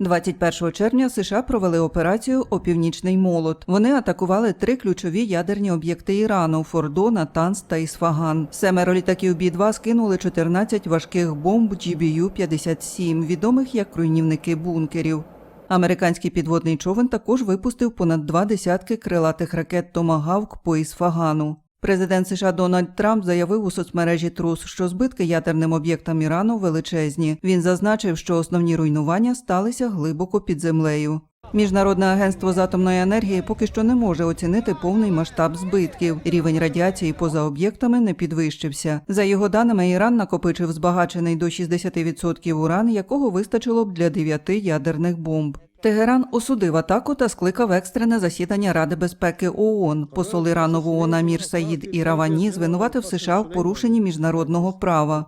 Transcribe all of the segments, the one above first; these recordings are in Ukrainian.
21 червня США провели операцію Опівнічний молот. Вони атакували три ключові ядерні об'єкти Ірану: Фордо, Натанс та Ісфаган. Семеро літаків Бі-2 скинули 14 важких бомб GBU-57, відомих як руйнівники бункерів. Американський підводний човен також випустив понад два десятки крилатих ракет Томагавк по Ісфагану. Президент США Дональд Трамп заявив у соцмережі Трус, що збитки ядерним об'єктам Ірану величезні. Він зазначив, що основні руйнування сталися глибоко під землею. Міжнародне агентство з атомної енергії поки що не може оцінити повний масштаб збитків. Рівень радіації поза об'єктами не підвищився. За його даними, Іран накопичив збагачений до 60% уран, якого вистачило б для дев'яти ядерних бомб. Тегеран осудив атаку та скликав екстрене засідання Ради безпеки ООН. Посол Ірану в ООН Амір Саїд Іравані звинуватив США в порушенні міжнародного права.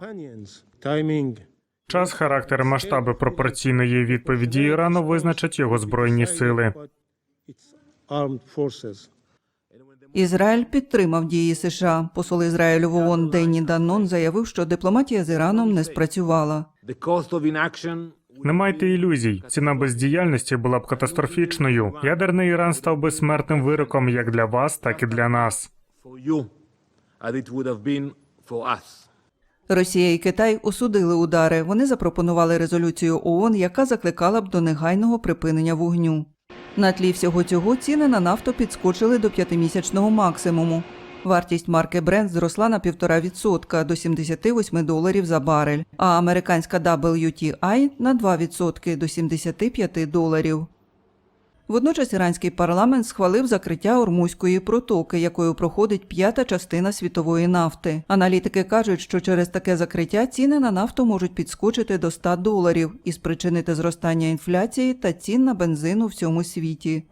Час, характер, масштаби пропорційної відповіді Ірану визначать його збройні сили. Ізраїль підтримав дії США. Посол Ізраїлю в ООН Денні Даннон заявив, що дипломатія з Іраном не спрацювала. Не майте ілюзій. Ціна бездіяльності була б катастрофічною. Ядерний Іран став би смертним вироком як для вас, так і для нас. Росія і Китай осудили удари. Вони запропонували резолюцію ООН, яка закликала б до негайного припинення вогню. На тлі всього цього ціни на нафту підскочили до п'ятимісячного максимуму. Вартість марки Brent зросла на 1,5% до 78 доларів за барель, а американська WTI – на 2% до 75 доларів. Водночас іранський парламент схвалив закриття Ормузької протоки, якою проходить п'ята частина світової нафти. Аналітики кажуть, що через таке закриття ціни на нафту можуть підскочити до 100 доларів і спричинити зростання інфляції та цін на бензин у всьому світі.